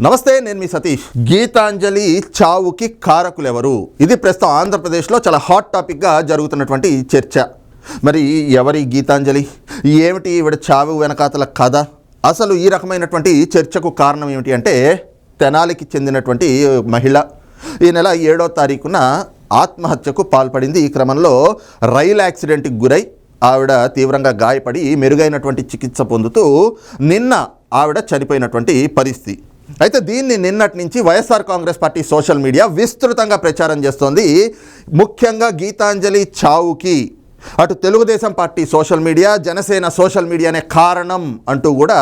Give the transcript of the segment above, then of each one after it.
నమస్తే నేను మీ సతీష్. గీతాంజలి చావుకి కారకులెవరు? ఇది ప్రస్తుతం ఆంధ్రప్రదేశ్లో చాలా హాట్ టాపిక్గా జరుగుతున్నటువంటి చర్చ. మరి ఎవరి గీతాంజలి? ఏమిటి ఈవిడ చావు వెనకాతల కథ? అసలు ఈ రకమైనటువంటి చర్చకు కారణం ఏమిటి అంటే తెనాలికి చెందినటువంటి మహిళ. ఈ నెల ఏడో తారీఖున ఆత్మహత్యకు పాల్పడింది ఈ క్రమంలో రైలు యాక్సిడెంట్కి గురై ఆవిడ తీవ్రంగా గాయపడి మెరుగైనటువంటి చికిత్స పొందుతూ నిన్న ఆవిడ చనిపోయినటువంటి పరిస్థితి. అయితే దీన్ని నిన్నటి నుంచి YSR Congress party social media విస్తృతంగా ప్రచారం చేస్తోంది. ముఖ్యంగా గీతాంజలి చావుకి. అటు Telugu Desam party social media Janasena social మీడియానే కారణం అంటూ కూడా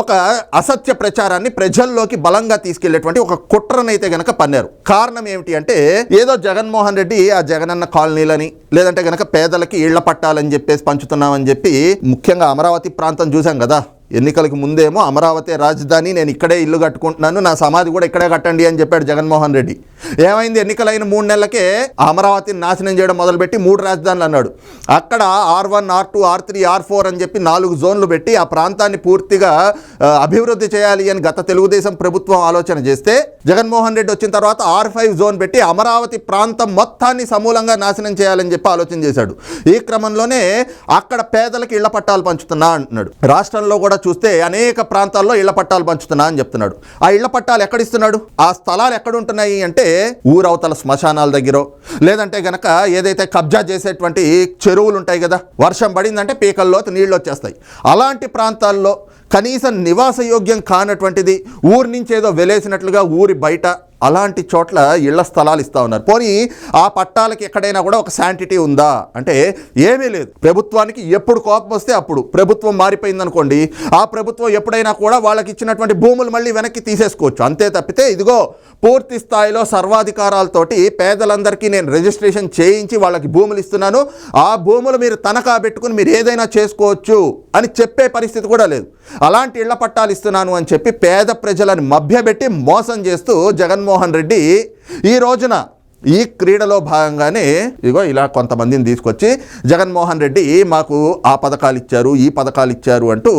ఒక అసత్య ప్రచారాన్ని ప్రజల్లోకి బలంగా తీసుకెళ్ళేటువంటి ఒక కుట్రనైతే గనక పన్నారు. కారణం ఏమిటి అంటే ఏదో జగన్మోహన్ రెడ్డి ఆ జగనన్న కాలనీలని లేదంటే గనక పేదలకి ఇళ్ళ పట్టాలని చెప్పేసి పంచుతున్నామని చెప్పి ముఖ్యంగా అమరావతి ప్రాంతం చూసాం కదా. ఎన్నికలకు ముందేమో అమరావతి రాజధాని నేను ఇక్కడే ఇల్లు కట్టుకుంటున్నాను నా సమాధి కూడా ఇక్కడే కట్టండి అని చెప్పాడు జగన్మోహన్ రెడ్డి. ఏమైంది? ఎన్నికలైన మూడు నెలలకే అమరావతిని నాశనం చేయడం మొదలుపెట్టి మూడు రాజధానులు అన్నాడు. అక్కడ R one R two R three R four అని చెప్పి నాలుగు జోన్లు పెట్టి ఆ ప్రాంతాన్ని పూర్తిగా అభివృద్ధి చేయాలి అని గత తెలుగుదేశం ప్రభుత్వం ఆలోచన చేస్తే జగన్మోహన్ రెడ్డి వచ్చిన తర్వాత ఆర్ ఫైవ్ జోన్ పెట్టి అమరావతి ప్రాంతం మొత్తాన్ని సమూలంగా నాశనం చేయాలని చెప్పి ఆలోచన చేశాడు. ఈ క్రమంలోనే అక్కడ పేదలకు ఇళ్ళ పట్టాలు పంచుతున్నా అంటున్నాడు రాష్ట్రంలో కూడా చూస్తే అనేక ప్రాంతాల్లో ఇళ్ళ పట్టాలు పంచుతున్నా అని చెప్తున్నాడు. ఆ ఇళ్ళ పట్టాలు ఎక్కడ ఇస్తున్నాడు ఆ స్థలాలు ఎక్కడ ఉంటున్నాయి అంటే ఊరవతల శ్మశానాల దగ్గర లేదంటే గనక ఏదైతే కబ్జా చేసేటువంటి చెరువులు ఉంటాయి కదా వర్షం పడిందంటే పీకల్లో నీళ్ళు వచ్చేస్తాయి అలాంటి ప్రాంతాల్లో కనీసం నివాసయోగ్యం కానటువంటిది ఊరి నుంచి ఏదో వెలేసినట్లుగా ఊరి బయట అలాంటి చోట్ల ఇళ్ళ స్థలాలు ఇస్తూ ఉన్నారు. పోనీ ఆ పట్టాలకి ఎక్కడైనా కూడా ఒక శాంటిటీ ఉందా? అంటే ఏమీ లేదు. ప్రభుత్వానికి ఎప్పుడు కోపం వస్తే అప్పుడు. ప్రభుత్వం మారిపోయింది అనుకోండి ఆ ప్రభుత్వం ఎప్పుడైనా కూడా వాళ్ళకి ఇచ్చినటువంటి భూములు మళ్ళీ వెనక్కి తీసేసుకోవచ్చు. అంతే తప్పితే ఇదిగో పూర్తి స్థాయిలో సర్వాధికారాలతోటి పేదలందరికీ నేను రిజిస్ట్రేషన్ చేయించి వాళ్ళకి భూములు ఇస్తున్నాను. ఆ భూములు మీరు తనఖా పెట్టుకుని మీరు ఏదైనా చేసుకోవచ్చు అని చెప్పే పరిస్థితి కూడా లేదు. అలాంటి ఇళ్ళ పట్టాలు ఇస్తున్నాను అని చెప్పి పేద ప్రజలను మభ్యపెట్టి మోసం చేస్తూ జగన్మోహన్ రెడ్డి ఈ రోజున ఈ క్రీడలో భాగంగానే ఇగో ఇలా కొంతమందిని తీసుకొచ్చి జగన్మోహన్ రెడ్డి మాకు ఆ పథకాలు ఇచ్చారు ఈ పథకాలు ఇచ్చారు అంటూ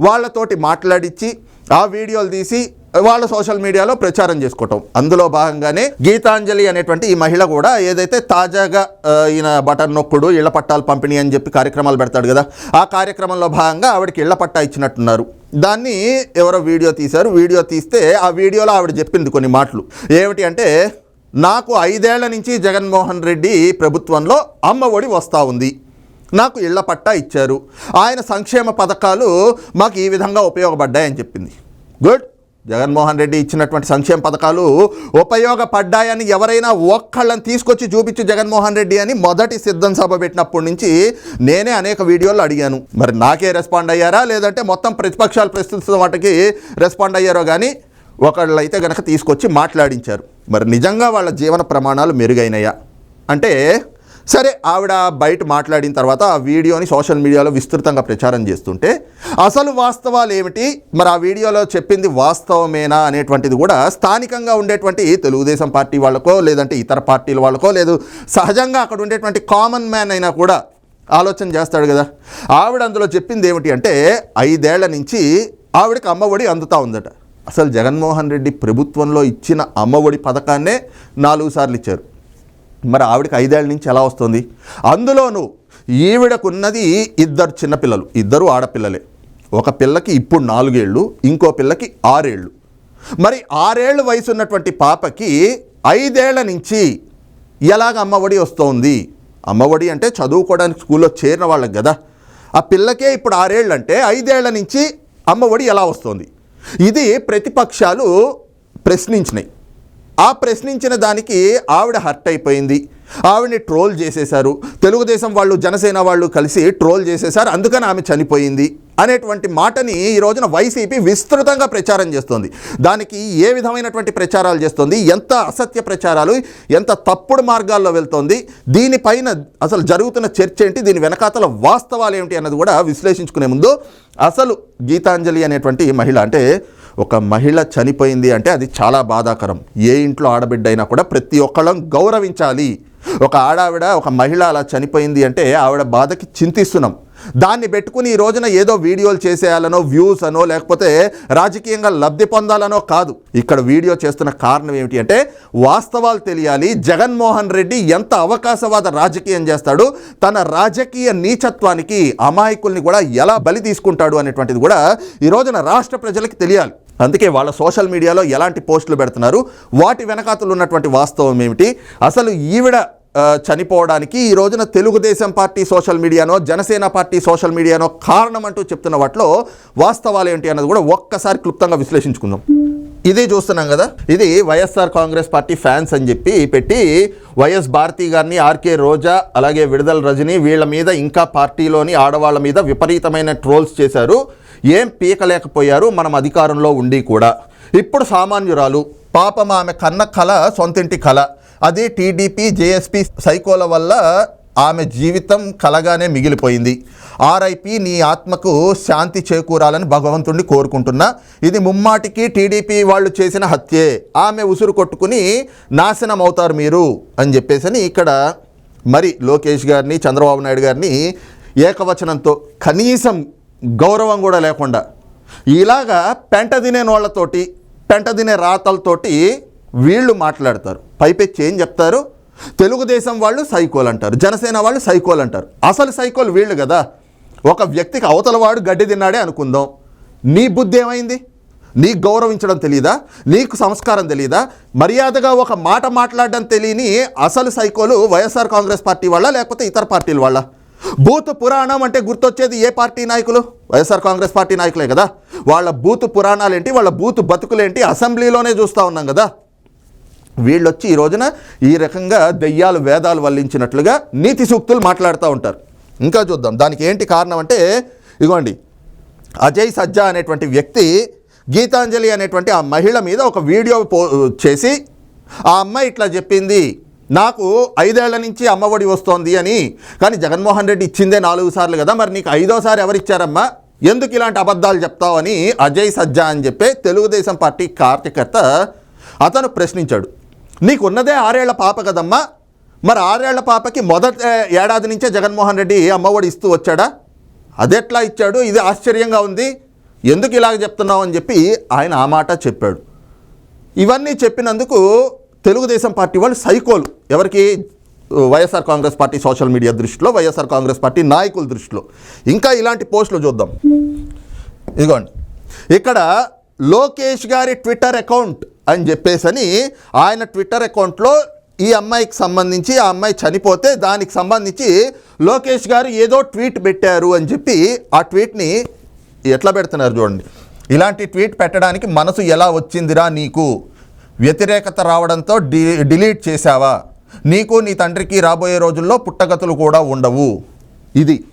వాళ్ళతోటి మాట్లాడించి ఆ వీడియోలు తీసి వాళ్ళ సోషల్ మీడియాలో ప్రచారం చేసుకోవటం. అందులో భాగంగానే గీతాంజలి అనేటువంటి ఈ మహిళ కూడా ఏదైతే తాజాగా ఈయన బటన్ నొక్కుడు ఇళ్ళ పట్టాలు పంపిణీ అని చెప్పి కార్యక్రమాలు పెడతాడు కదా ఆ కార్యక్రమంలో భాగంగా ఆవిడకి ఇళ్ళ పట్టా ఇచ్చినట్టున్నారు. దాన్ని ఎవరో వీడియో తీశారు. వీడియో తీస్తే ఆ వీడియోలో ఆవిడ చెప్పింది కొన్ని మాటలు. ఏమిటి అంటే నాకు ఐదేళ్ళ నుంచి జగన్మోహన్ రెడ్డి ప్రభుత్వంలో అమ్మ ఒడి వస్తూ ఉంది. నాకు ఇళ్ళ పట్టా ఇచ్చారు. ఆయన సంక్షేమ పథకాలు మాకు ఈ విధంగా ఉపయోగపడ్డాయని చెప్పింది. గుడ్. జగన్మోహన్ రెడ్డి ఇచ్చినటువంటి సంక్షేమ పథకాలు ఉపయోగపడ్డాయని ఎవరైనా ఒక్కళ్ళని తీసుకొచ్చి చూపించు జగన్మోహన్ రెడ్డి అని మొదటి సిద్ధం సభ పెట్టినప్పటి నుంచి నేనే అనేక వీడియోలు అడిగాను. మరి నాకే రెస్పాండ్ అయ్యారా? లేదంటే మొత్తం ప్రతిపక్షాలు ప్రస్తుతం వాటికి రెస్పాండ్ అయ్యారో కానీ ఒకళ్ళు అయితే గనక తీసుకొచ్చి మాట్లాడించారు. మరి నిజంగా వాళ్ళ జీవన ప్రమాణాలు మెరుగైనయా? అంటే సరే ఆవిడ బయట మాట్లాడిన తర్వాత ఆ వీడియోని సోషల్ మీడియాలో విస్తృతంగా ప్రచారం చేస్తుంటే అసలు వాస్తవాలు ఏమిటి మరి ఆ వీడియోలో చెప్పింది వాస్తవమేనా అనేటువంటిది కూడా స్థానికంగా ఉండేటువంటి తెలుగుదేశం పార్టీ వాళ్ళకో లేదంటే ఇతర పార్టీల వాళ్ళకో లేదు సహజంగా అక్కడ ఉండేటువంటి కామన్ మ్యాన్ అయినా కూడా ఆలోచన చేస్తాడు కదా. ఆవిడ అందులో చెప్పింది ఏమిటి అంటే ఐదేళ్ళ నుంచి ఆవిడకి అమ్మఒడి అందుతా ఉందట. అసలు జగన్మోహన్ రెడ్డి ప్రభుత్వంలో ఇచ్చిన అమ్మఒడి పథకాన్నే నాలుగు సార్లు ఇచ్చారు. మరి ఆవిడకి ఐదేళ్ళ నుంచి ఎలా వస్తుంది? అందులోనూ ఈవిడకున్నది ఇద్దరు చిన్నపిల్లలు ఇద్దరు ఆడపిల్లలే. ఒక పిల్లకి ఇప్పుడు నాలుగేళ్ళు ఇంకో పిల్లకి ఆరేళ్ళు. మరి ఆరేళ్ళు వయసు ఉన్నటువంటి పాపకి ఐదేళ్ళ నుంచి ఎలాగ అమ్మఒడి వస్తోంది? అమ్మఒడి అంటే చదువుకోవడానికి స్కూల్లో చేరిన వాళ్ళకి కదా. ఆ పిల్లకే ఇప్పుడు ఆరేళ్ళు అంటే ఐదేళ్ళ నుంచి అమ్మఒడి ఎలా వస్తుంది? ఇది ప్రతిపక్షాలు ప్రశ్నించినాయి. ఆ ప్రశ్నించిన దానికి ఆవిడ హర్ట్ అయిపోయింది. ఆవిడని ట్రోల్ చేసేశారు. తెలుగుదేశం వాళ్ళు జనసేన వాళ్ళు కలిసి ట్రోల్ చేసేశారు. అందుకని ఆమె చనిపోయింది అనేటువంటి మాటని ఈ రోజున వైసీపీ విస్తృతంగా ప్రచారం చేస్తోంది. దానికి ఏ విధమైనటువంటి ప్రచారాలు చేస్తుంది? ఎంత అసత్య ప్రచారాలు? ఎంత తప్పుడు మార్గాల్లో వెళ్తోంది? దీనిపైన అసలు జరుగుతున్న చర్చ ఏంటి? దీని వెనకాతల వాస్తవాలు ఏమిటి అన్నది కూడా విశ్లేషించుకునే ముందు అసలు గీతాంజలి అనేటువంటి మహిళ అంటే ఒక మహిళ చనిపోయింది అంటే అది చాలా బాధాకరం. ఏ ఇంట్లో ఆడబిడ్డ అయినా కూడా ప్రతి ఒక్కళ్ళం గౌరవించాలి. ఒక ఆడావిడ ఒక మహిళ అలా చనిపోయింది అంటే ఆవిడ బాధకి చింతిస్తున్నాం. దాన్ని పెట్టుకుని ఈ రోజున ఏదో వీడియోలు చేసేయాలనో వ్యూస్ అనో లేకపోతే రాజకీయంగా లబ్ధి పొందాలనో కాదు. ఇక్కడ వీడియో చేస్తున్న కారణం ఏమిటి అంటే వాస్తవాలు తెలియాలి. జగన్మోహన్ రెడ్డి ఎంత అవకాశవాద రాజకీయం చేస్తాడు తన రాజకీయ నీచత్వానికి అమాయకుల్ని కూడా ఎలా బలి తీసుకుంటాడు అనేటువంటిది కూడా ఈ రోజున రాష్ట్ర ప్రజలకి తెలియాలి. అందుకే వాళ్ళ సోషల్ మీడియాలో ఎలాంటి పోస్టులు పెడుతున్నారు వాటి వెనకాతలు ఉన్నటువంటి వాస్తవం ఏమిటి అసలు ఈవిడ చనిపోవడానికి ఈ రోజున తెలుగుదేశం పార్టీ సోషల్ మీడియానో జనసేన పార్టీ సోషల్ మీడియానో కారణం అంటూ చెప్తున్న వాటిలో వాస్తవాలు ఏంటి అన్నది కూడా ఒక్కసారి క్లుప్తంగా విశ్లేషించుకుందాం. ఇది చూస్తున్నాం కదా? ఇది వైఎస్ఆర్ కాంగ్రెస్ పార్టీ ఫ్యాన్స్ అని చెప్పి పెట్టి వైఎస్ భారతి గారిని ఆర్కే రోజా అలాగే విడుదల రజని వీళ్ళ మీద ఇంకా పార్టీలోని ఆడవాళ్ళ మీద విపరీతమైన ట్రోల్స్ చేశారు. ఏం పీకలేకపోయారు? మనం అధికారంలో ఉండి కూడా. ఇప్పుడు సామాన్యురాలు పాపం ఆమె కన్న కళ సొంతింటి కళ అది టీడీపీ జేఎస్పీ సైకోల వల్ల ఆమె జీవితం కలగానే మిగిలిపోయింది. ఆర్ఐపి నీ ఆత్మకు శాంతి చేకూరాలని భగవంతుణ్ణి కోరుకుంటున్నా. ఇది ముమ్మాటికి టీడీపీ వాళ్ళు చేసిన హత్యే. ఆమె ఉసురు కొట్టుకుని నాశనం అవుతారు మీరు అని చెప్పేసి ఇక్కడ మరి లోకేష్ గారిని చంద్రబాబు నాయుడు గారిని ఏకవచనంతో కనీసం గౌరవం కూడా లేకుండా ఇలాగా పెంట తినే నోళ్ళతోటి పెంట తినే రాతలతోటి వీళ్ళు మాట్లాడతారు. పైపెచ్చి ఏం చెప్తారు. తెలుగుదేశం వాళ్ళు సైకోలు అంటారు. జనసేన వాళ్ళు సైకోలు అంటారు. అసలు సైకోలు వీళ్ళు కదా. ఒక వ్యక్తికి అవతల వాడు గడ్డి తిన్నాడే అనుకుందాం. నీ బుద్ధి ఏమైంది? నీకు గౌరవించడం తెలియదా నీకు సంస్కారం తెలియదా మర్యాదగా ఒక మాట మాట్లాడడం తెలియని అసలు సైకోలు వైఎస్ఆర్ కాంగ్రెస్ పార్టీ వాళ్ళ లేకపోతే ఇతర పార్టీల వాళ్ళ? బూత్ పురాణం అంటే గుర్తొచ్చేది ఏ పార్టీ నాయకులు? వైఎస్ఆర్ కాంగ్రెస్ పార్టీ నాయకులే కదా. వాళ్ళ బూత్ పురాణాలేంటి? వాళ్ళ బూత్ బతుకులేంటి? అసెంబ్లీలోనే చూస్తూ ఉన్నాం కదా. వీళ్ళొచ్చి ఈ రోజున ఈ రకంగా దెయ్యాలు వేదాలు వల్లించినట్లుగా నీతి సూక్తులు మాట్లాడుతూ ఉంటారు. ఇంకా చూద్దాం. దానికి ఏంటి కారణం అంటే ఇగోండి. అజయ్ సజ్జా అనేటువంటి వ్యక్తి గీతాంజలి అనేటువంటి ఆ మహిళ మీద ఒక వీడియో పో చేసి ఆ అమ్మాయి ఇట్లా చెప్పింది. నాకు ఐదేళ్ళ నుంచి అమ్మఒడి వస్తోంది అని. కానీ జగన్మోహన్ రెడ్డి ఇచ్చిందే నాలుగు సార్లు కదా మరి నీకు ఐదోసారి ఎవరిచ్చారమ్మా? ఎందుకు ఇలాంటి అబద్ధాలు చెప్తావని అజయ్ సజ్జా అని చెప్పే తెలుగుదేశం పార్టీ కార్యకర్త అతను ప్రశ్నించాడు. నీకు ఉన్నదే ఆరేళ్ళ పాప కదమ్మా. మరి ఆరేళ్ళ పాపకి మొదట ఏడాది నుంచే జగన్మోహన్ రెడ్డి అమ్మఒడి ఇస్తూ వచ్చాడా? అదెట్లా ఇచ్చాడు? ఇది ఆశ్చర్యంగా ఉంది. ఎందుకు ఇలాగ చెప్తున్నావు అని చెప్పి ఆయన ఆ మాట చెప్పాడు. ఇవన్నీ చెప్పినందుకు తెలుగుదేశం పార్టీ వాళ్ళు సైకోలు. ఎవరికి? YSR Congress party social media దృష్టిలో వైఎస్ఆర్ కాంగ్రెస్ పార్టీ నాయకుల దృష్టిలో. ఇంకా ఇలాంటి పోస్టులు చూద్దాం. ఇదిగోండి. ఇక్కడ లోకేష్ గారి ట్విట్టర్ అకౌంట్ అని చెప్పేసని ఆయన ట్విట్టర్ అకౌంట్లో ఈ అమ్మాయికి సంబంధించి ఆ అమ్మాయి చనిపోతే దానికి సంబంధించి లోకేష్ గారు ఏదో ట్వీట్ పెట్టారు అని చెప్పి ఆ ట్వీట్ని ఎట్లా పెడుతున్నారు చూడండి. ఇలాంటి ట్వీట్ పెట్టడానికి మనసు ఎలా వచ్చిందిరా నీకు? వ్యతిరేకత రావడంతో డి డిలీట్ చేశావా? నీకు నీ తండ్రికి రాబోయే రోజుల్లో పుట్టగతులు కూడా ఉండవు. ఇది.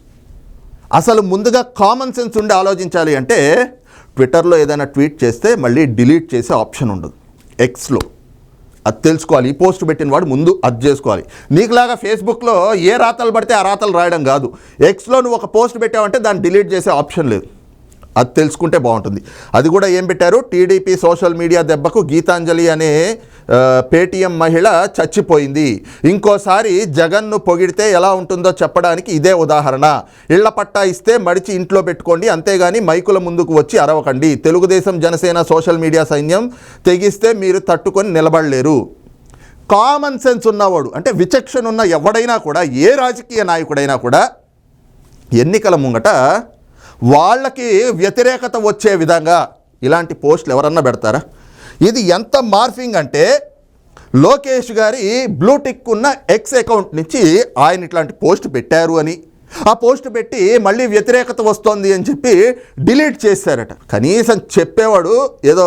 అసలు ముందుగా కామన్ సెన్స్ ఉండి ఆలోచించాలి అంటే ట్విట్టర్లో ఏదైనా ట్వీట్ చేస్తే మళ్ళీ డిలీట్ చేసే ఆప్షన్ ఉండదు. ఎక్స్లో అది తెలుసుకోవాలి. ఈ పోస్ట్ పెట్టిన వాడు ముందు అది చేసుకోవాలి. నీకులాగా ఫేస్బుక్లో ఏ రాతలు పడితే ఆ రాతలు రాయడం కాదు. ఎక్స్లో నువ్వు ఒక పోస్ట్ పెట్టావంటే దాన్ని డిలీట్ చేసే ఆప్షన్ లేదు. అది తెలుసుకుంటే బాగుంటుంది. అది కూడా ఏం పెట్టారు? టీడీపీ సోషల్ మీడియా దెబ్బకు గీతాంజలి అనే పేటీఎం మహిళ చచ్చిపోయింది. ఇంకోసారి జగన్ను పొగిడితే ఎలా ఉంటుందో చెప్పడానికి ఇదే ఉదాహరణ. ఇళ్ళ పట్టా ఇస్తే మడిచి ఇంట్లో పెట్టుకోండి అంతేగాని మైకుల ముందుకు వచ్చి అరవకండి. తెలుగుదేశం జనసేన సోషల్ మీడియా సైన్యం తెగిస్తే మీరు తట్టుకొని నిలబడలేరు. కామన్ సెన్స్ ఉన్నవాడు అంటే విచక్షణ ఉన్న ఎవడైనా కూడా ఏ రాజకీయ నాయకుడైనా కూడా ఎన్నికల ముంగట వాళ్ళకి వ్యతిరేకత వచ్చే విధంగా ఇలాంటి పోస్టులు ఎవరన్నా పెడతారా? ఇది ఎంత మార్ఫింగ్ అంటే లోకేష్ గారి బ్లూటిక్ ఉన్న ఎక్స్ అకౌంట్ నుంచి ఆయన ఇట్లాంటి పోస్ట్ పెట్టారు అని ఆ పోస్ట్ పెట్టి మళ్ళీ వ్యతిరేకత వస్తోంది అని చెప్పి డిలీట్ చేశారట. కనీసం చెప్పేవాడు ఏదో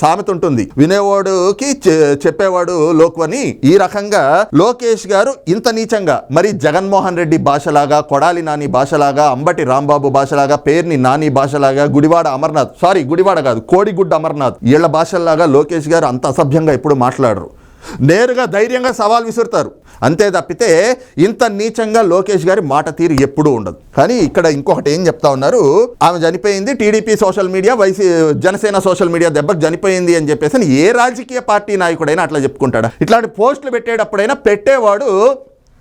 సామెత ఉంటుంది. వినేవాడుకి చె- చెప్పేవాడు లోక్వని ఈ రకంగా లోకేష్ గారు ఇంత నీచంగా మరి జగన్మోహన్ రెడ్డి భాషలాగా కొడాలి నాని భాషలాగా అంబటి రాంబాబు భాషలాగా పేర్ని నాని భాషలాగా గుడివాడ అమర్నాథ్ సారీ గుడివాడ కాదు కోడిగుడ్డ అమర్నాథ్ వీళ్ళ భాషల్లాగా లోకేష్ గారు అంత అసభ్యంగా ఎప్పుడు మాట్లాడరు. నేరుగా ధైర్యంగా సవాల్ విసురుతారు. అంతే తప్పితే ఇంత నీచంగా లోకేష్ గారి మాట తీరు ఎప్పుడూ ఉండదు. కానీ ఇక్కడ ఇంకొకటి ఏం చెప్తా ఉన్నారు? ఆమె చనిపోయింది TDP social media YC Janasena social media దెబ్బకు చనిపోయింది అని చెప్పేసి ఏ రాజకీయ పార్టీ నాయకుడైనా అట్లా చెప్పుకుంటాడా? ఇట్లాంటి పోస్టులు పెట్టేటప్పుడైనా పెట్టేవాడు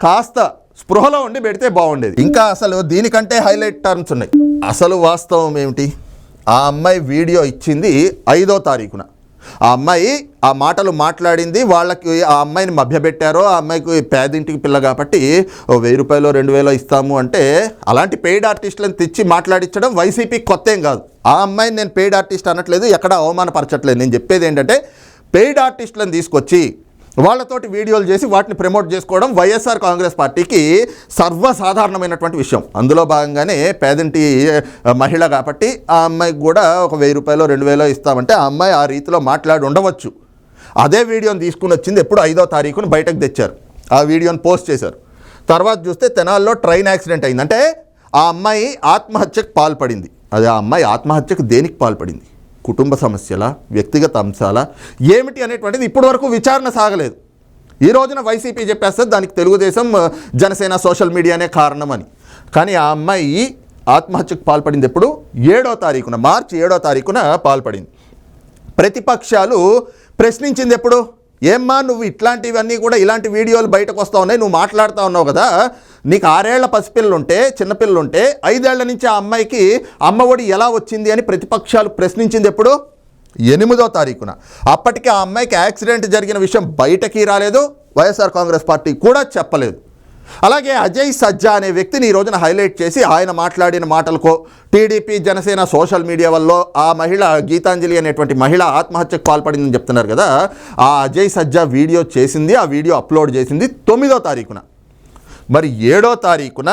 కాస్త స్పృహలో ఉండి పెడితే బాగుండేది. ఇంకా అసలు దీనికంటే హైలైట్ టర్మ్స్ ఉన్నాయి. అసలు వాస్తవం ఏమిటి? ఆ అమ్మాయి వీడియో ఇచ్చింది ఐదో తారీఖున. ఆ అమ్మాయి ఆ మాటలు మాట్లాడింది వాళ్ళకి ఆ అమ్మాయిని మభ్యపెట్టారో ఆ అమ్మాయికి పేదింటికి పిల్ల కాబట్టి ఓ వెయ్యి రూపాయలు రెండు వేలు ఇస్తాము అంటే అలాంటి పెయిడ్ ఆర్టిస్టులను తెచ్చి మాట్లాడించడం వైసీపీ కొత్త ఏం కాదు. ఆ అమ్మాయిని నేను పెయిడ్ ఆర్టిస్ట్ అనట్లేదు ఎక్కడ అవమానపరచట్లేదు. నేను చెప్పేది ఏంటంటే పెయిడ్ ఆర్టిస్టులను తీసుకొచ్చి వాళ్ళతోటి వీడియోలు చేసి వాటిని ప్రమోట్ చేసుకోవడం వైఎస్ఆర్ కాంగ్రెస్ పార్టీకి సర్వసాధారణమైనటువంటి విషయం. అందులో భాగంగానే పేదంటి మహిళ కాబట్టి ఆ అమ్మాయికి కూడా ఒక వెయ్యి రూపాయలు రెండు వేలో ఇస్తామంటే ఆ అమ్మాయి ఆ రీతిలో మాట్లాడి ఉండవచ్చు. అదే వీడియోని తీసుకుని వచ్చింది ఎప్పుడు ఐదో తారీఖున బయటకు తెచ్చారు. ఆ వీడియోని పోస్ట్ చేశారు. తర్వాత చూస్తే తెనాల్లో ట్రైన్ యాక్సిడెంట్ అయింది. అంటే ఆ అమ్మాయి ఆత్మహత్యకు పాల్పడింది. అది ఆ అమ్మాయి ఆత్మహత్యకు దేనికి పాల్పడింది? కుటుంబ సమస్యల వ్యక్తిగత అంశాల ఏమిటి అనేటువంటిది ఇప్పటి వరకు విచారణ సాగలేదు. ఈ రోజున వైసీపీ చెప్పేస్తే దానికి తెలుగుదేశం జనసేన సోషల్ మీడియానే కారణమని. కానీ ఆ అమ్మాయి ఆత్మహత్యకు పాల్పడింది ఎప్పుడు? ఏడో తారీఖున మార్చి ఏడో తారీఖున పాల్పడింది. ప్రతిపక్షాలు ప్రశ్నించింది ఎప్పుడు? ఏమ్మా నువ్వు ఇట్లాంటివన్నీ కూడా ఇలాంటి వీడియోలు బయటకు వస్తూ ఉన్నాయి నువ్వు మాట్లాడుతూ ఉన్నావు కదా. నీకు ఆరేళ్ళ పసిపిల్లలు ఉంటే చిన్నపిల్లలు ఉంటే ఐదేళ్ళ నుంచి ఆ అమ్మాయికి అమ్మఒడి ఎలా వచ్చింది అని ప్రతిపక్షాలు ప్రశ్నించింది ఎప్పుడు? ఎనిమిదో తారీఖున. అప్పటికి ఆ అమ్మాయికి యాక్సిడెంట్ జరిగిన విషయం బయటకి రాలేదు వైఎస్ఆర్ కాంగ్రెస్ పార్టీ కూడా చెప్పలేదు. అలాగే అజయ్ సజ్జా అనే వ్యక్తిని ఈ రోజున హైలైట్ చేసి ఆయన మాట్లాడిన మాటలకో టీడీపీ జనసేన సోషల్ మీడియా వల్ల ఆ మహిళ గీతాంజలి అనేటువంటి మహిళ ఆత్మహత్యకు పాల్పడిందని చెప్తున్నారు కదా. ఆ అజయ్ సజ్జా వీడియో చేసింది ఆ వీడియో అప్లోడ్ చేసింది తొమ్మిదో తారీఖున. మరి ఏడో తారీఖున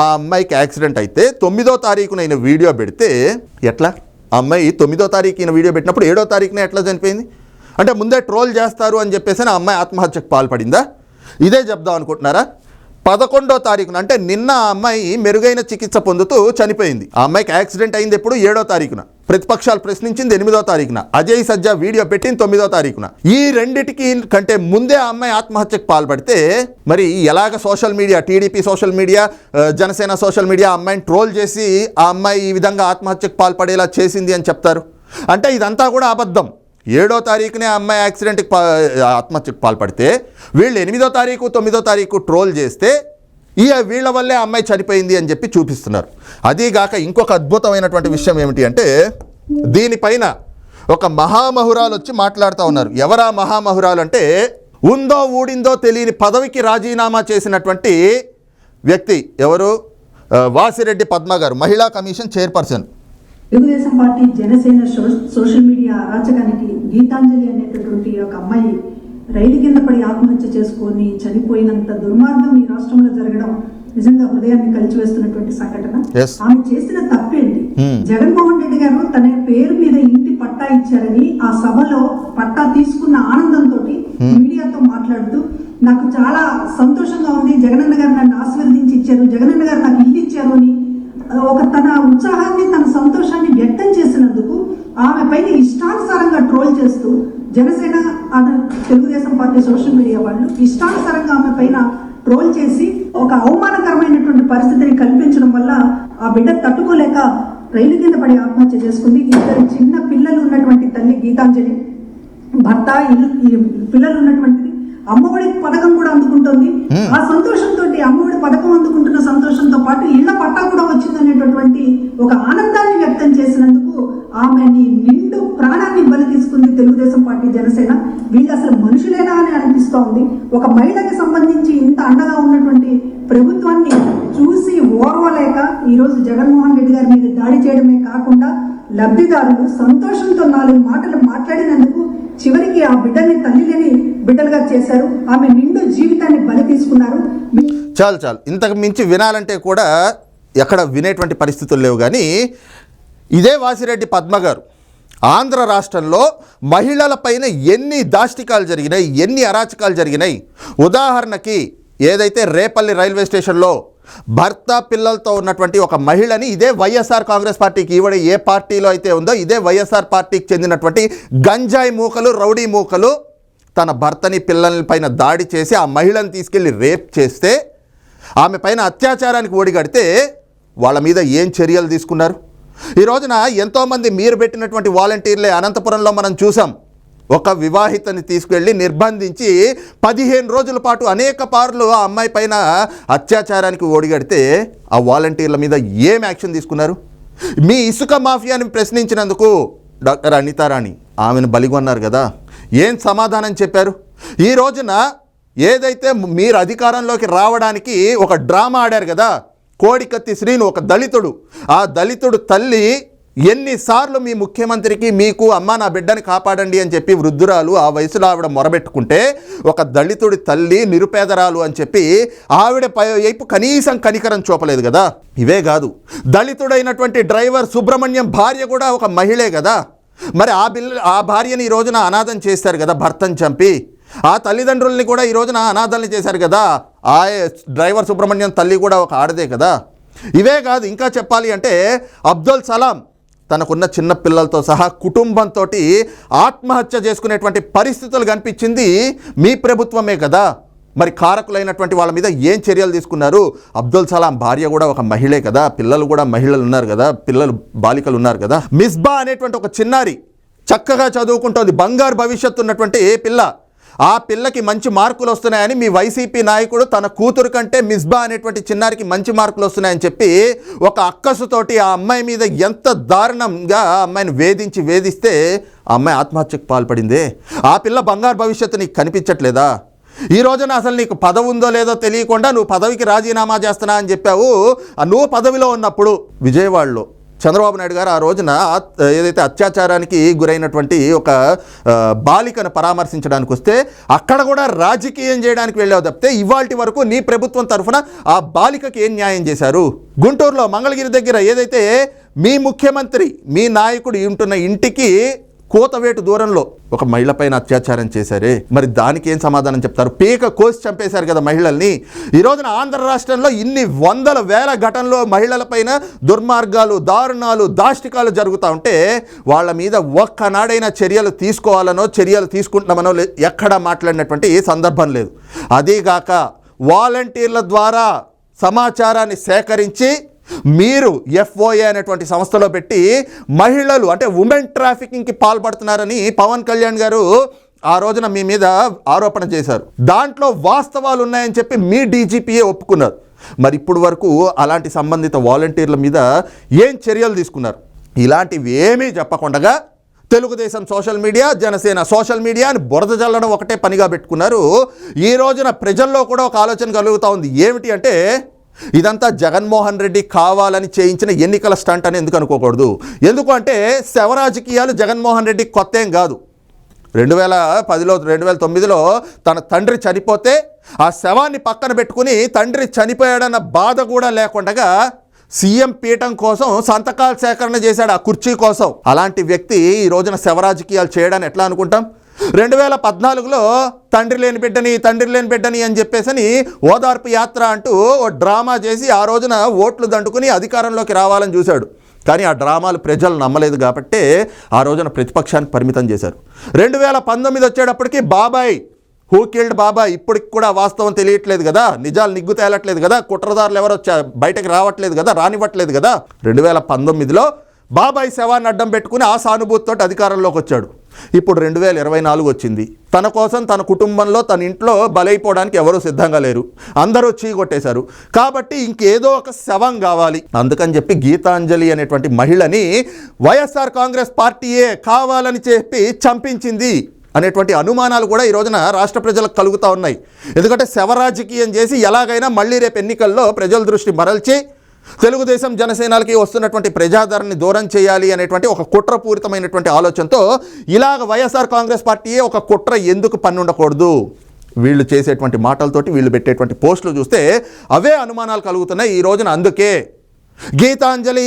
ఆ అమ్మాయికి యాక్సిడెంట్ అయితే తొమ్మిదో తారీఖున ఈయన వీడియో పెడితే ఎట్లా? ఆ అమ్మాయి తొమ్మిదో తారీఖు ఈయన వీడియో పెట్టినప్పుడు ఏడో తారీఖున ఎట్లా చనిపోయింది? అంటే ముందే ట్రోల్ చేస్తారు అని చెప్పేసి ఆ అమ్మాయి ఆత్మహత్యకు పాల్పడిందా? ఇదే చెప్దాం అనుకుంటున్నారా? పదకొండో తారీఖున అంటే నిన్న ఆ అమ్మాయి మెరుగైన చికిత్స పొందుతూ చనిపోయింది. ఆ అమ్మాయికి యాక్సిడెంట్ అయింది ఎప్పుడు? ఏడో తారీఖున. ప్రతిపక్షాలు ప్రశ్నించింది ఎనిమిదో తారీఖున. అజయ్ సజ్జా వీడియో పెట్టింది తొమ్మిదో తారీఖున. ఈ రెండిటికి కంటే ముందే ఆ అమ్మాయి ఆత్మహత్యకు పాల్పడితే మరి ఎలాగ social media TDP social media Janasena social media అమ్మాయిని ట్రోల్ చేసి ఆ అమ్మాయి ఈ విధంగా ఆత్మహత్యకు పాల్పడేలా చేసింది అని చెప్తారు? అంటే ఇదంతా కూడా అబద్ధం. ఏడో తారీఖునే ఆ అమ్మాయి యాక్సిడెంట్కి పా ఆత్మహత్యకు పాల్పడితే వీళ్ళు ఎనిమిదో తారీఖు తొమ్మిదో తారీఖు ట్రోల్ చేస్తే ఈ వీళ్ళ వల్లే అమ్మాయి చనిపోయింది అని చెప్పి చూపిస్తున్నారు. అదీగాక ఇంకొక అద్భుతమైనటువంటి విషయం ఏమిటి అంటే దీనిపైన ఒక మహామహురాలు వచ్చి మాట్లాడుతూ ఉన్నారు. ఎవరా మహామహురాలు అంటే ఉందో ఊడిందో తెలియని పదవికి రాజీనామా చేసినటువంటి వ్యక్తి ఎవరు? వాసిరెడ్డి పద్మ గారు మహిళా commission chairperson. Telugu Desam party Janasena social media అరాచకానికి Gitanjali అనేటటువంటి ఒక అమ్మాయి రైలు కింద పడి ఆత్మహత్య చేసుకొని చనిపోయినంత దుర్మార్గం ఈ రాష్ట్రంలో జరగడం నిజంగా హృదయాన్ని కలిచివేస్తున్నటువంటి సంఘటన. ఆమె చేసిన తప్పేంటి? Hmm. జగన్మోహన్ రెడ్డి గారు తన పేరు మీద ఇంటి పట్టా ఇచ్చారని ఆ సభలో పట్టా తీసుకున్న ఆనందంతో మీడియాతో మాట్లాడుతూ నాకు చాలా సంతోషంగా ఉంది. జగనన్న గారు నన్ను ఆశీర్వదించి ఇచ్చారు. జగనన్న గారు నాకు ఇల్లు ఇచ్చారు అని ఒక తన ఉత్సాహాన్ని తన సంతోషాన్ని వ్యక్తం చేసినందుకు ఆమె పైన ఇష్టానుసారంగా ట్రోల్ చేస్తూ జనసేన అదే తెలుగుదేశం పార్టీ సోషల్ మీడియా వాళ్ళు ఇష్టానుసారంగా ఆమె పైన ట్రోల్ చేసి ఒక అవమానకరమైనటువంటి పరిస్థితిని కల్పించడం వల్ల ఆ బిడ్డ తట్టుకోలేక రైలు కింద పడి ఆత్మహత్య చేసుకుంది. ఇద్దరు చిన్న పిల్లలు ఉన్నటువంటి తల్లి గీతాంజలి భర్త ఇల్లు పిల్లలు ఉన్నటువంటిది అమ్మఒడి పథకం కూడా అందుకుంటుంది. ఆ సంతోషంతో అమ్మఒడి పథకం అందుకుంటున్న సంతోషంతో పాటు ఇళ్ళ పట్టా కూడా వచ్చిందనేటటువంటి ఒక ఆనందాన్ని వ్యక్తం చేసినందుకు ఆమెని నిండు ప్రాణాన్ని బలి తీసుకుంది తెలుగుదేశం పార్టీ జనసేన. వీళ్ళు అసలు మనుషులేనా అని అనిపిస్తూ ఉంది ఒక మహిళకి సంబంధించి ఇంత అండగా ఉన్నటువంటి ప్రభుత్వాన్ని చూసి ఓర్వలేక ఈరోజు జగన్మోహన్ రెడ్డి గారి మీద దాడి చేయడమే కాకుండా లబ్ధిదారులు సంతోషంతో నాలుగు మాటలు మాట్లాడినందుకు చివరికి ఆ బిడ్డని తల్లి లేని బిడ్డలుగా చేశారు. ఆమె నిండు జీవితాన్ని బలి తీసుకున్నారు. చాలు చాలు. ఇంతకు మించి వినాలంటే కూడా ఎక్కడ వినేటువంటి పరిస్థితులు లేవు. కానీ ఇదే వాసిరెడ్డి పద్మ గారు ఆంధ్ర రాష్ట్రంలో మహిళలపైన ఎన్ని దాష్టికాలు జరిగినాయి ఎన్ని అరాచకాలు జరిగినాయి? ఉదాహరణకి ఏదైతే రేపల్లి రైల్వే స్టేషన్లో భర్త పిల్లలతో ఉన్నటువంటి ఒక మహిళని ఇదే వైఎస్ఆర్ కాంగ్రెస్ పార్టీకి ఈవిడ ఏ పార్టీలో అయితే ఉందో ఇదే వైఎస్ఆర్ పార్టీకి చెందినటువంటి గంజాయి మూకలు రౌడీ మూకలు తన భర్తని పిల్లల పైన దాడి చేసి ఆ మహిళను తీసుకెళ్ళి రేప్ చేస్తే ఆమె పైన అత్యాచారానికి ఓడిగడితే వాళ్ళ మీద ఏం చర్యలు తీసుకున్నారు? ఈ రోజున ఎంతోమంది మీరు పెట్టినటువంటి వాలంటీర్లే అనంతపురంలో మనం చూసాం. ఒక వివాహితని తీసుకెళ్ళి నిర్బంధించి పదిహేను రోజుల పాటు అనేక పార్లు ఆ అమ్మాయి పైన అత్యాచారానికి ఓడిగడితే ఆ వాలంటీర్ల మీద ఏం యాక్షన్ తీసుకున్నారు? మీ ఇసుక మాఫియాని ప్రశ్నించినందుకు డాక్టర్ అనితారాణి ఆమెను బలిగొన్నారు కదా. ఏం సమాధానం చెప్పారు? ఈ రోజున ఏదైతే మీరు అధికారంలోకి రావడానికి ఒక డ్రామా ఆడారు కదా కోడికత్తి శ్రీను ఒక దళితుడు. ఆ దళితుడు తల్లి ఎన్నిసార్లు మీ ముఖ్యమంత్రికి మీకు అమ్మ నా బిడ్డని కాపాడండి అని చెప్పి వృద్ధురాలు ఆ వయసులో ఆవిడ మొరబెట్టుకుంటే ఒక దళితుడి తల్లి నిరుపేదరాలు అని చెప్పి ఆవిడ పై వైపు కనీసం కనికరం చూపలేదు కదా. ఇవే కాదు దళితుడైనటువంటి డ్రైవర్ సుబ్రహ్మణ్యం భార్య కూడా ఒక మహిళే కదా. మరి ఆ బిల్ ఆ భార్యని ఈ రోజున అనాథం చేశారు కదా భర్తను చంపి. ఆ తల్లిదండ్రుల్ని కూడా ఈ రోజున అనాథల్ని చేశారు కదా. ఆ డ్రైవర్ సుబ్రహ్మణ్యం తల్లి కూడా ఒక ఆడదే కదా? ఇవే కాదు ఇంకా చెప్పాలి అంటే అబ్దుల్ సలాం తనకున్న చిన్న పిల్లలతో సహా కుటుంబంతో ఆత్మహత్య చేసుకునేటువంటి పరిస్థితులు కనిపించింది మీ ప్రభుత్వమే కదా? మరి కారకులైనటువంటి వాళ్ళ మీద ఏం చర్యలు తీసుకున్నారు? అబ్దుల్ సలాం భార్య కూడా ఒక మహిళే కదా? పిల్లలు కూడా మహిళలు ఉన్నారు కదా? పిల్లలు బాలికలు ఉన్నారు కదా? మిస్బా అనేటువంటి ఒక చిన్నారి చక్కగా చదువుకుంటోంది. బంగారు భవిష్యత్తు ఉన్నటువంటి ఏ పిల్ల? ఆ పిల్లకి మంచి మార్కులు వస్తున్నాయని మీ వైసీపీ నాయకుడు తన కూతురు కంటే మిస్బా అనేటువంటి చిన్నారికి మంచి మార్కులు వస్తున్నాయని చెప్పి ఒక అక్కసుతోటి ఆ అమ్మాయి మీద ఎంత దారుణంగా ఆ అమ్మాయిని వేధించి వేధిస్తే ఆ అమ్మాయి ఆత్మహత్యకు పాల్పడిందే? ఆ పిల్ల బంగారు భవిష్యత్తు నీకు కనిపించట్లేదా? ఈ రోజున అసలు నీకు పదవి ఉందో లేదో తెలియకుండా నువ్వు పదవికి రాజీనామా చేస్తున్నా అని చెప్పావు. ఆ నువ్వు పదవిలో ఉన్నప్పుడు విజయవాడలో చంద్రబాబు నాయుడు గారు ఆ రోజున ఏదైతే అత్యాచారానికి గురైనటువంటి ఒక బాలికను పరామర్శించడానికి వస్తే అక్కడ కూడా రాజకీయం చేయడానికి వెళ్ళావు తప్పితే ఇవాళ వరకు నీ ప్రభుత్వం తరఫున ఆ బాలికకి ఏం న్యాయం చేశారు? గుంటూరులో మంగళగిరి దగ్గర ఏదైతే మీ ముఖ్యమంత్రి మీ నాయకుడు ఉంటున్న ఇంటికి కోతవేటు దూరంలో ఒక మహిళపైన అత్యాచారం చేశారే. మరి దానికి ఏం సమాధానం చెప్తారు? పీక కోసి చంపేశారు కదా మహిళల్ని. ఈ రోజున ఆంధ్ర రాష్ట్రంలో ఇన్ని వందల వేల ఘటనలో మహిళలపైన దుర్మార్గాలు దారుణాలు దాష్టికాలు జరుగుతూ ఉంటే వాళ్ళ మీద ఒక్కనాడైనా చర్యలు తీసుకోవాలనో చర్యలు తీసుకుంటున్నామనో లే- ఎక్కడా మాట్లాడినటువంటి ఏ సందర్భం లేదు. అదీగాక వాలంటీర్ల ద్వారా సమాచారాన్ని సేకరించి మీరు ఎఫ్ఓఏ అనేటువంటి సంస్థలో పెట్టి మహిళలు అంటే ఉమెన్ ట్రాఫికింగ్కి పాల్పడుతున్నారని పవన్ కళ్యాణ్ గారు ఆ రోజున మీ మీద ఆరోపణ చేశారు. దాంట్లో వాస్తవాలు ఉన్నాయని చెప్పి మీ డీజీపీఏ ఒప్పుకున్నారు. మరి ఇప్పుడు వరకు అలాంటి సంబంధిత వాలంటీర్ల మీద ఏం చర్యలు తీసుకున్నారు? ఇలాంటివి ఏమీ చెప్పకుండా Telugu Desam social media Janasena social media అని బురద జల్లడం ఒకటే పనిగా పెట్టుకున్నారు. ఈ రోజున ప్రజల్లో కూడా ఒక ఆలోచన కలుగుతూ ఉంది. ఏమిటి అంటే ఇదంతా జగన్మోహన్ రెడ్డి కావాలని చేయించిన ఎన్నికల స్టంట్ అని ఎందుకు అనుకోకూడదు? ఎందుకంటే శవ రాజకీయాలు జగన్మోహన్ రెడ్డి కొత్త ఏం కాదు. రెండు వేల పదిలో రెండు వేల తొమ్మిదిలో తన తండ్రి చనిపోతే ఆ శవాన్ని పక్కన పెట్టుకుని తండ్రి చనిపోయాడన్న బాధ కూడా లేకుండా సీఎం పీఠం కోసం సంతకాల సేకరణ చేశాడు ఆ కుర్చీ కోసం. అలాంటి వ్యక్తి ఈ రోజున శవ రాజకీయాలు చేయడాన్ని ఎట్లా అనుకుంటాం? రెండు వేల పద్నాలుగులో తండ్రి లేని బిడ్డని తండ్రి లేని బిడ్డని అని చెప్పేసి ఓదార్పు యాత్ర అంటూ ఓ డ్రామా చేసి ఆ రోజున ఓట్లు దండుకుని అధికారంలోకి రావాలని చూశాడు. కానీ ఆ డ్రామాలు ప్రజలు నమ్మలేదు కాబట్టే ఆ రోజున ప్రతిపక్షానికి పరిమితం చేశారు. రెండు వేల పంతొమ్మిది వచ్చేటప్పటికి బాబాయ్ హూ కిల్డ్ బాబాయ్ ఇప్పటికి కూడా వాస్తవం తెలియట్లేదు కదా. నిజాలు నిగ్గు తేలట్లేదు కదా. కుట్రదారులు ఎవరో చ- బయటకు రావట్లేదు కదా రానివ్వట్లేదు కదా. రెండు వేల పంతొమ్మిదిలో బాబాయ్ శవాన్ని అడ్డం పెట్టుకుని ఆ సానుభూతితో అధికారంలోకి వచ్చాడు. ఇప్పుడు రెండు వేల ఇరవై నాలుగు వచ్చింది. తన కోసం తన కుటుంబంలో తన ఇంట్లో బలైపోవడానికి ఎవరూ సిద్ధంగా లేరు. అందరూ చీకొట్టేశారు. కాబట్టి ఇంకేదో ఒక శవం కావాలి. అందుకని చెప్పి గీతాంజలి అనేటువంటి మహిళని వైఎస్ఆర్ కాంగ్రెస్ పార్టీయే కావాలని చెప్పి చంపించింది అనేటువంటి అనుమానాలు కూడా ఈ రోజున రాష్ట్ర ప్రజలకు కలుగుతూ ఉన్నాయి. ఎందుకంటే శవరాజకీయం చేసి ఎలాగైనా మళ్ళీ రేపు ఎన్నికల్లో ప్రజల దృష్టి మరల్చి తెలుగుదేశం జనసేనలకి వస్తున్నటువంటి ప్రజాదరణని దూరం చేయాలి అనేటువంటి ఒక కుట్రపూరితమైనటువంటి ఆలోచనతో ఇలాగ వైఎస్ఆర్ కాంగ్రెస్ పార్టీయే ఒక కుట్ర ఎందుకు పన్నుండకూడదు వీళ్ళు చేసేటువంటి మాటలతోటి వీళ్ళు పెట్టేటువంటి పోస్టులు చూస్తే అవే అనుమానాలు కలుగుతున్నాయి ఈ రోజున. అందుకే గీతాంజలి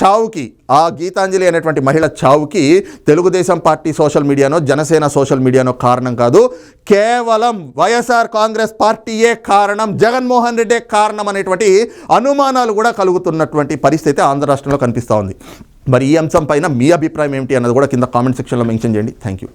చావుకి ఆ గీతాంజలి అనేటువంటి మహిళ చావుకి తెలుగుదేశం పార్టీ సోషల్ మీడియానో జనసేన సోషల్ మీడియానో కారణం కాదు. కేవలం వైఎస్ఆర్ కాంగ్రెస్ పార్టీయే కారణం జగన్మోహన్ రెడ్డే కారణం అనేటువంటి అనుమానాలు కూడా కలుగుతున్నటువంటి పరిస్థితి ఆంధ్ర రాష్ట్రంలో కనిపిస్తూ ఉంది. మరి ఈ అంశం పైన మీ అభిప్రాయం ఏమిటి అన్నది కూడా కింద కామెంట్ సెక్షన్లో మెన్షన్ చేయండి. Thank you